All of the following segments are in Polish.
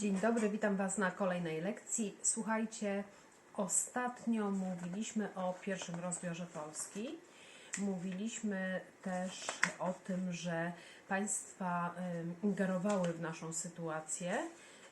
Dzień dobry, witam Was na kolejnej lekcji. Słuchajcie, ostatnio mówiliśmy o pierwszym rozbiorze Polski. Mówiliśmy też o tym, że państwa ingerowały w naszą sytuację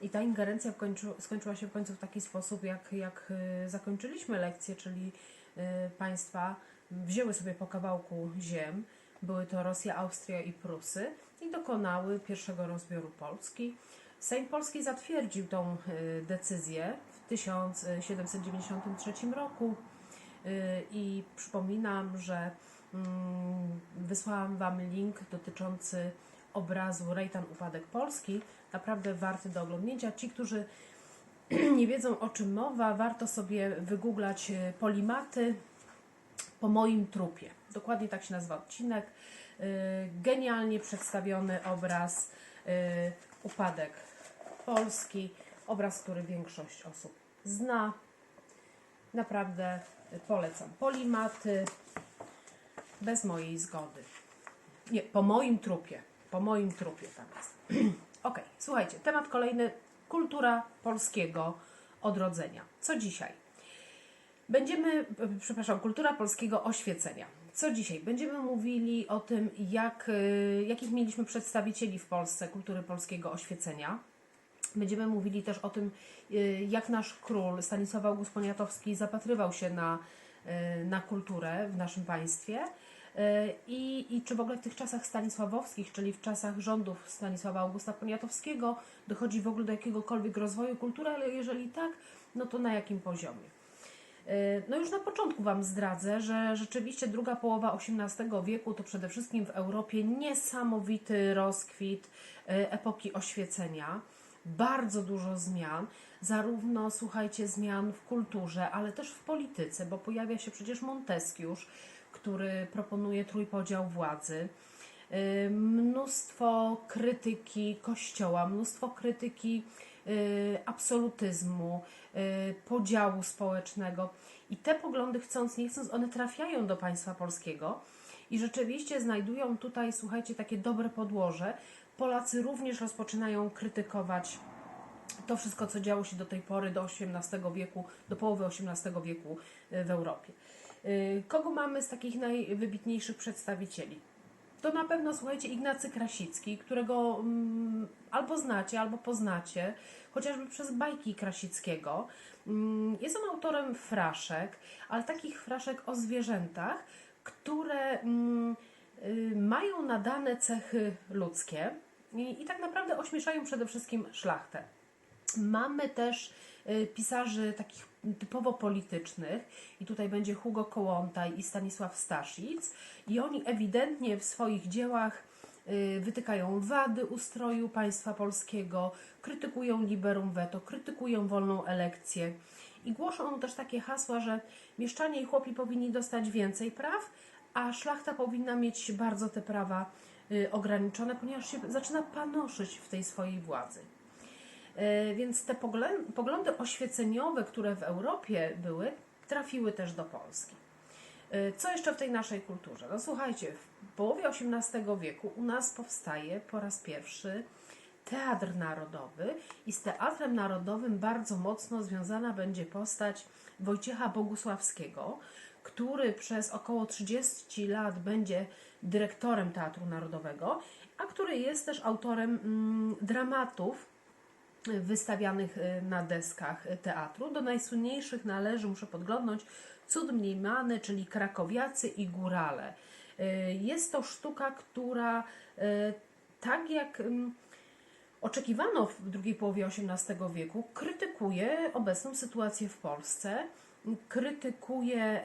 i ta ingerencja skończyła się w końcu w taki sposób, jak, jak y, zakończyliśmy lekcję, czyli y, państwa wzięły sobie po kawałku ziem, były to Rosja, Austria i Prusy i dokonały pierwszego rozbioru Polski. Sejm Polski zatwierdził tą y, decyzję w 1793 roku y, i przypominam, że mm, wysłałam Wam link dotyczący obrazu Rejtan Upadek Polski. Naprawdę warty do oglądnięcia. Ci, którzy nie wiedzą o czym mowa, warto sobie wygooglać y, polimaty po moim trupie. Dokładnie tak się nazywa odcinek. Genialnie przedstawiony obraz Upadek Polski. Obraz, który większość osób zna. Naprawdę polecam. Polimaty bez mojej zgody. Nie, po moim trupie. Po moim trupie tam jest. ok, słuchajcie, temat kolejny. Kultura polskiego odrodzenia. Co dzisiaj? Będziemy, przepraszam, kultura polskiego oświecenia. Co dzisiaj? Będziemy mówili o tym, jak, y, jakich mieliśmy przedstawicieli w Polsce kultury polskiego oświecenia. Będziemy mówili też o tym, y, jak nasz król Stanisław August Poniatowski zapatrywał się na, y, na kulturę w naszym państwie. I, I czy w ogóle w tych czasach stanisławowskich, czyli w czasach rządów Stanisława Augusta Poniatowskiego, dochodzi w ogóle do jakiegokolwiek rozwoju kultury, ale jeżeli tak, no to na jakim poziomie? No już na początku Wam zdradzę, że rzeczywiście druga połowa XVIII wieku to przede wszystkim w Europie niesamowity rozkwit e, epoki oświecenia. Bardzo dużo zmian, zarówno słuchajcie, zmian w kulturze, ale też w polityce, bo pojawia się przecież Monteskiusz, który proponuje trójpodział władzy. Y, Mnóstwo krytyki Kościoła, mnóstwo krytyki y, absolutyzmu, y, podziału społecznego. I te poglądy, chcąc nie chcąc, one trafiają do państwa polskiego i rzeczywiście znajdują tutaj, słuchajcie, takie dobre podłoże. Polacy również rozpoczynają krytykować to wszystko, co działo się do tej pory, do XVIII wieku, do połowy XVIII wieku y, w Europie. Y, Kogo mamy z takich najwybitniejszych przedstawicieli? To na pewno, słuchajcie, Ignacy Krasicki, którego mm, albo znacie, albo poznacie, chociażby przez bajki Krasickiego. Mm, jest on autorem fraszek, ale takich fraszek o zwierzętach, które mm, y, mają nadane cechy ludzkie i, tak naprawdę ośmieszają przede wszystkim szlachtę. Mamy też y, pisarzy takich typowo politycznych. I tutaj będzie Hugo Kołłątaj i Stanisław Staszic. I oni ewidentnie w swoich dziełach y, wytykają wady ustroju państwa polskiego, krytykują liberum veto, krytykują wolną elekcję. I głoszą też takie hasła, że mieszczanie i chłopi powinni dostać więcej praw, a szlachta powinna mieć bardzo te prawa y, ograniczone, ponieważ się zaczyna panoszyć w tej swojej władzy. E, Więc te poglądy oświeceniowe, które w Europie były, trafiły też do Polski. E, Co jeszcze w tej naszej kulturze? No słuchajcie, w połowie XVIII wieku u nas powstaje po raz pierwszy Teatr Narodowy i z Teatrem Narodowym bardzo mocno związana będzie postać Wojciecha Bogusławskiego, który przez około 30 lat będzie dyrektorem Teatru Narodowego, a który jest też autorem mm, dramatów wystawianych y, na deskach teatru. Do najsłynniejszych należy, muszę podglądnąć, Cud Mniemany, czyli Krakowiacy i Górale. Y, Jest to sztuka, która y, tak jak ym, oczekiwano w drugiej połowie XVIII wieku, krytykuje obecną sytuację w Polsce, krytykuje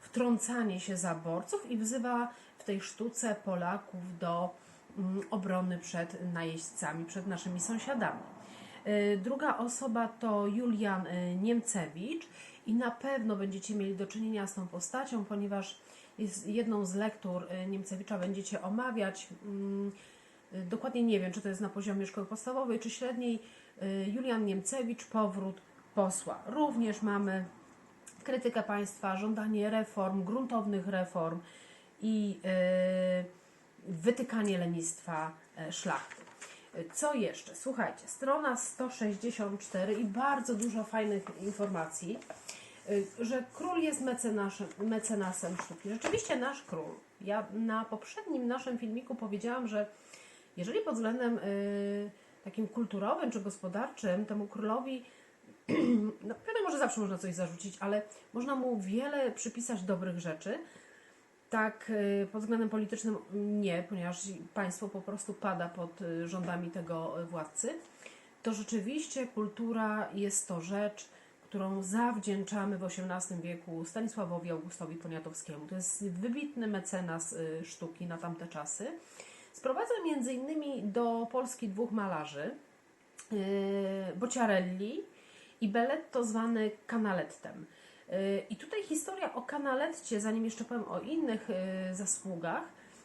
wtrącanie się zaborców i wzywa w tej sztuce Polaków do mm, obrony przed najeźdźcami, przed naszymi sąsiadami. Y, Druga osoba to Julian y, Niemcewicz i na pewno będziecie mieli do czynienia z tą postacią, ponieważ jest jedną z lektur y, Niemcewicza będziecie omawiać. Mm, Dokładnie nie wiem, czy to jest na poziomie szkoły podstawowej czy średniej. Julian Niemcewicz, powrót posła. Również mamy krytykę państwa, żądanie reform, gruntownych reform i wytykanie lenistwa e, szlachty. Co jeszcze? Słuchajcie, strona 164 i bardzo dużo fajnych informacji, y, że król jest mecenasem, mecenasem sztuki. Rzeczywiście nasz król. Ja na poprzednim naszym filmiku powiedziałam, że jeżeli pod względem y, takim kulturowym czy gospodarczym temu królowi no wiadomo, że zawsze można coś zarzucić, ale można mu wiele przypisać dobrych rzeczy. Tak, y, pod względem politycznym nie, ponieważ państwo po prostu pada pod y, rządami tego y, władcy. To rzeczywiście kultura jest to rzecz, którą zawdzięczamy w XVIII wieku Stanisławowi Augustowi Poniatowskiemu. To jest wybitny mecenas sztuki na tamte czasy. Sprowadza między innymi do Polski dwóch malarzy, Bociarelli i Belletto zwany Canalettem. I tutaj historia o Canaletcie, zanim jeszcze powiem o innych yy, zasługach,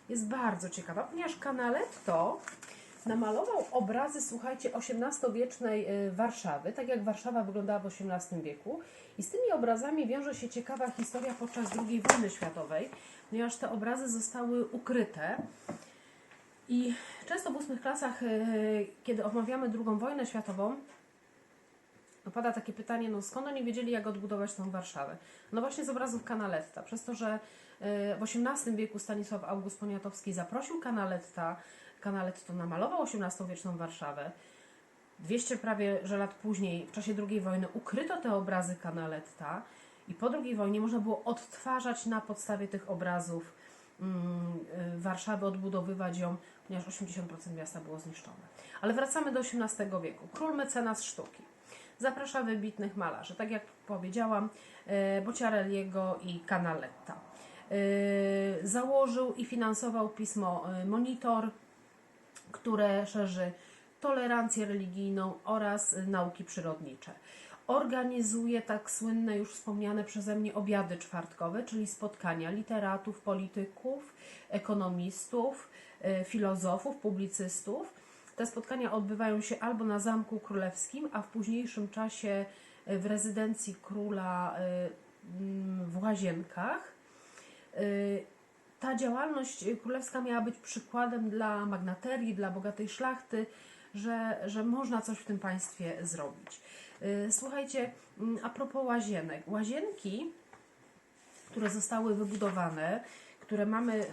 jest bardzo ciekawa, ponieważ Canaletto namalował obrazy, słuchajcie, XVIII-wiecznej yy, Warszawy, tak jak Warszawa wyglądała w XVIII wieku. I z tymi obrazami wiąże się ciekawa historia podczas II wojny światowej, ponieważ te obrazy zostały ukryte. I często w ósmych klasach, e, kiedy omawiamy II wojnę światową, no pada takie pytanie, no skąd oni wiedzieli, jak odbudować tą Warszawę? No właśnie z obrazów Canaletta. Przez to, że e, w XVIII wieku Stanisław August Poniatowski zaprosił Canaletta, Canaletto namalował XVIII-wieczną Warszawę. 200 prawie że lat później, w czasie II wojny, ukryto te obrazy Canaletta i po II wojnie można było odtwarzać na podstawie tych obrazów mm, y, Warszawę, odbudowywać ją, ponieważ 80% miasta było zniszczone. Ale wracamy do XVIII wieku. Król mecenas sztuki. Zaprasza wybitnych malarzy, tak jak powiedziałam, e, Bociarelliego i Canaletta. E, Założył i finansował pismo e, Monitor, które szerzy tolerancję religijną oraz nauki przyrodnicze. Organizuje tak słynne, już wspomniane przeze mnie obiady czwartkowe, czyli spotkania literatów, polityków, ekonomistów, filozofów, publicystów. Te spotkania odbywają się albo na Zamku Królewskim, a w późniejszym czasie y, w rezydencji króla mm, w Łazienkach. Y, ta działalność królewska miała być przykładem dla magnaterii, dla bogatej szlachty, że, że można coś w tym państwie zrobić. Słuchajcie, a propos łazienek. Łazienki, które zostały wybudowane, które mamy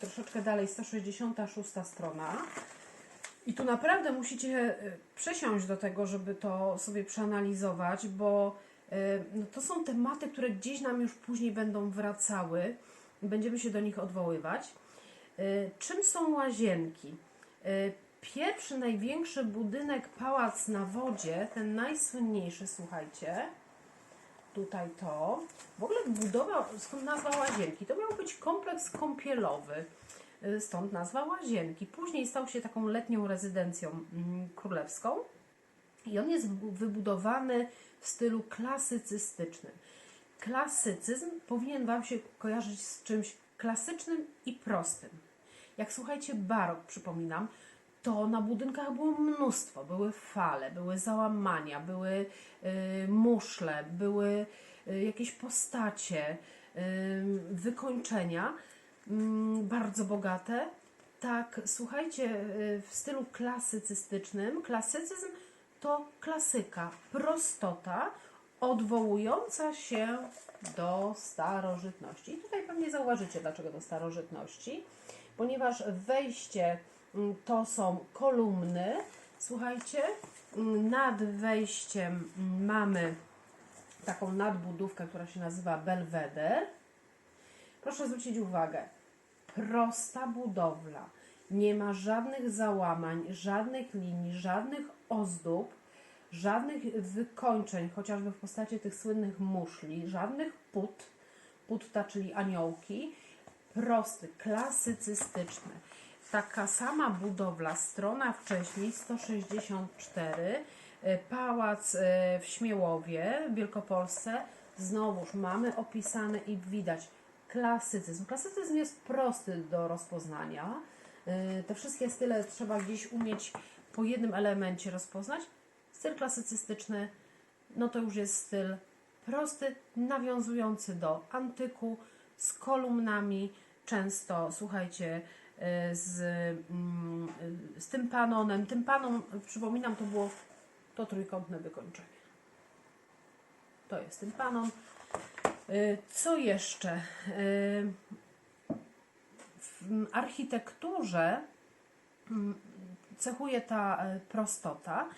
troszeczkę dalej, 166 strona. I tu naprawdę musicie y, przesiąść do tego, żeby to sobie przeanalizować, bo y, no, to są tematy, które gdzieś nam już później będą wracały. Będziemy się do nich odwoływać. Y, Czym są łazienki? Pierwszy, największy budynek, pałac na wodzie, ten najsłynniejszy, słuchajcie, tutaj to, w ogóle budowa, skąd nazwa łazienki, to miał być kompleks kąpielowy, stąd nazwa łazienki. Później stał się taką letnią rezydencją mm, królewską i on jest wybu- wybudowany w stylu klasycystycznym. Klasycyzm powinien Wam się kojarzyć z czymś klasycznym i prostym. Jak słuchajcie, barok, przypominam, to na budynkach było mnóstwo. Były fale, były załamania, były y, muszle, były y, jakieś postacie, y, wykończenia, bardzo bogate. Tak, słuchajcie, y, w stylu klasycystycznym, klasycyzm to klasyka, prostota, odwołująca się do starożytności. I tutaj pewnie zauważycie, dlaczego do starożytności, ponieważ wejście mm, to są kolumny. Słuchajcie, mm, nad wejściem mm, mamy taką nadbudówkę, która się nazywa belweder. Proszę zwrócić uwagę, prosta budowla, nie ma żadnych załamań, żadnych linii, żadnych ozdób, żadnych wykończeń, chociażby w postaci tych słynnych muszli, żadnych put, putta, czyli aniołki, prosty, klasycystyczny. Taka sama budowla, strona wcześniej, 164, y, pałac y, w Śmiełowie, w Wielkopolsce, znowuż mamy opisane i widać klasycyzm. Klasycyzm jest prosty do rozpoznania. Y, Te wszystkie style trzeba gdzieś umieć po jednym elemencie rozpoznać. Styl klasycystyczny, no to już jest styl prosty, nawiązujący do antyku, z kolumnami, często, słuchajcie, y, z, mm, z tympanonem. Tympanon, przypominam, to było to trójkątne wykończenie. To jest tympanon. Y, Co jeszcze? Y, W architekturze mm, cechuje ta e, prostota,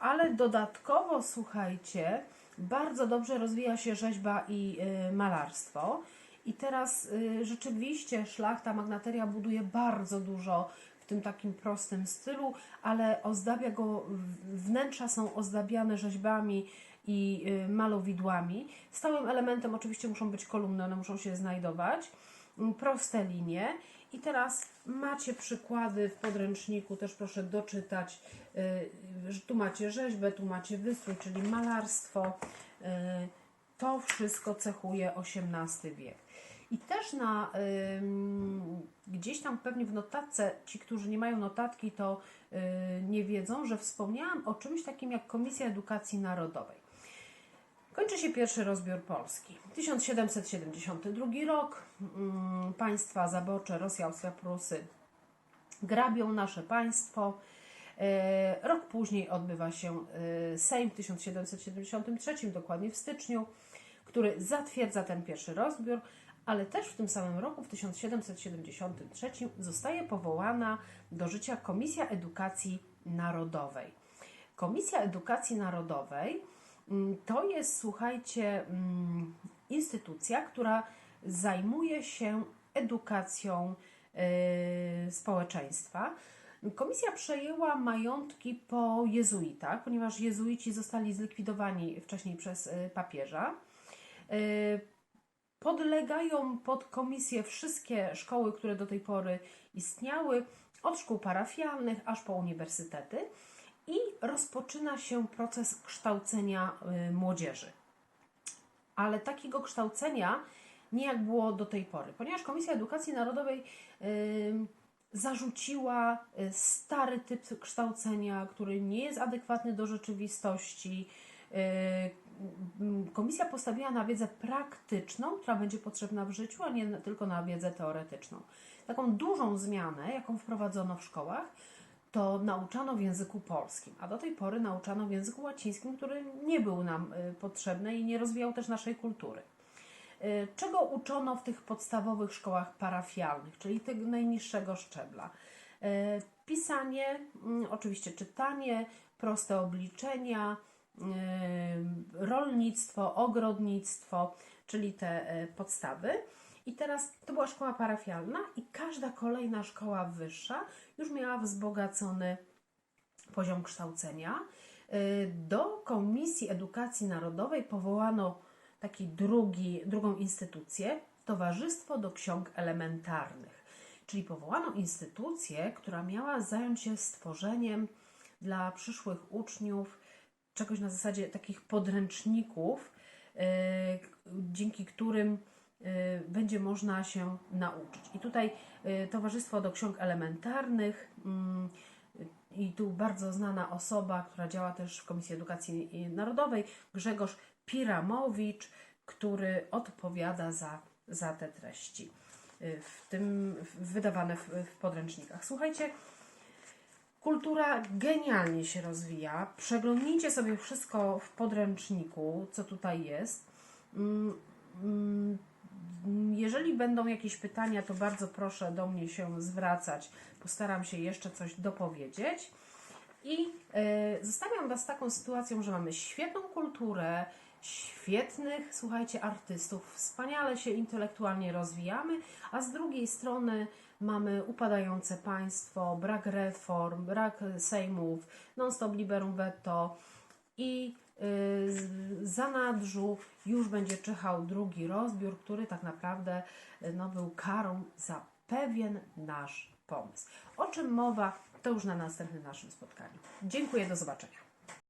ale dodatkowo, słuchajcie, bardzo dobrze rozwija się rzeźba i malarstwo. I teraz rzeczywiście szlachta, magnateria buduje bardzo dużo w tym takim prostym stylu, ale ozdabia go, wnętrza są ozdabiane rzeźbami i y, malowidłami. Stałym elementem oczywiście muszą być kolumny, one muszą się znajdować, Mm, proste linie. I teraz macie przykłady w podręczniku, też proszę doczytać, y, tu macie rzeźbę, tu macie wystrój, czyli malarstwo. Y, To wszystko cechuje XVIII wiek. I też na gdzieś tam pewnie w notatce, ci, którzy nie mają notatki, to nie wiedzą, że wspomniałam o czymś takim jak Komisja Edukacji Narodowej. Kończy się pierwszy rozbiór Polski. 1772 rok. mm, Państwa zaborcze, Rosja, Austria, Prusy grabią nasze państwo. E, Rok później odbywa się e, Sejm w 1773, dokładnie w styczniu, który zatwierdza ten pierwszy rozbiór, ale też w tym samym roku, w 1773, zostaje powołana do życia Komisja Edukacji Narodowej. Komisja Edukacji Narodowej to jest, słuchajcie, mm, instytucja, która zajmuje się edukacją e, społeczeństwa. Komisja przejęła majątki po jezuitach, ponieważ jezuici zostali zlikwidowani wcześniej przez e, papieża. E, Podlegają pod komisję wszystkie szkoły, które do tej pory istniały, od szkół parafialnych aż po uniwersytety i rozpoczyna się proces kształcenia y, młodzieży. Ale takiego kształcenia nie jak było do tej pory, ponieważ Komisja Edukacji Narodowej y, zarzuciła y, stary typ kształcenia, który nie jest adekwatny do rzeczywistości. Komisja postawiła na wiedzę praktyczną, która będzie potrzebna w życiu, a nie tylko na wiedzę teoretyczną. Taką dużą zmianę, jaką wprowadzono w szkołach, to nauczano w języku polskim, a do tej pory nauczano w języku łacińskim, który nie był nam y, potrzebny i nie rozwijał też naszej kultury. Y, Czego uczono w tych podstawowych szkołach parafialnych, czyli tego najniższego szczebla? Y, Pisanie, mm, oczywiście czytanie, proste obliczenia, rolnictwo, ogrodnictwo, czyli te podstawy. I teraz to była szkoła parafialna, i każda kolejna szkoła wyższa już miała wzbogacony poziom kształcenia. Y, Do Komisji Edukacji Narodowej powołano taki drugi, drugą instytucję Towarzystwo do Ksiąg Elementarnych. Czyli powołano instytucję, która miała zająć się stworzeniem dla przyszłych uczniów czegoś na zasadzie takich podręczników, y, dzięki którym będzie można się nauczyć. I tutaj y, Towarzystwo do Ksiąg Elementarnych mm, i tu bardzo znana osoba, która działa też w Komisji Edukacji Narodowej, Grzegorz Piramowicz, który odpowiada za, za te treści, y, w tym wydawane w, w podręcznikach. Słuchajcie, kultura genialnie się rozwija. Przeglądnijcie sobie wszystko w podręczniku, co tutaj jest. Mm, mm, Jeżeli będą jakieś pytania, to bardzo proszę do mnie się zwracać. Postaram się jeszcze coś dopowiedzieć. I e, zostawiam Was taką sytuacją, że mamy świetną kulturę, świetnych, słuchajcie, artystów, wspaniale się intelektualnie rozwijamy, a z drugiej strony mamy upadające państwo, brak reform, brak sejmów, non-stop liberum veto i y, z- za nadrzu już będzie czyhał drugi rozbiór, który tak naprawdę y, no, był karą za pewien nasz pomysł. O czym mowa, to już na następnym naszym spotkaniu. Dziękuję, do zobaczenia.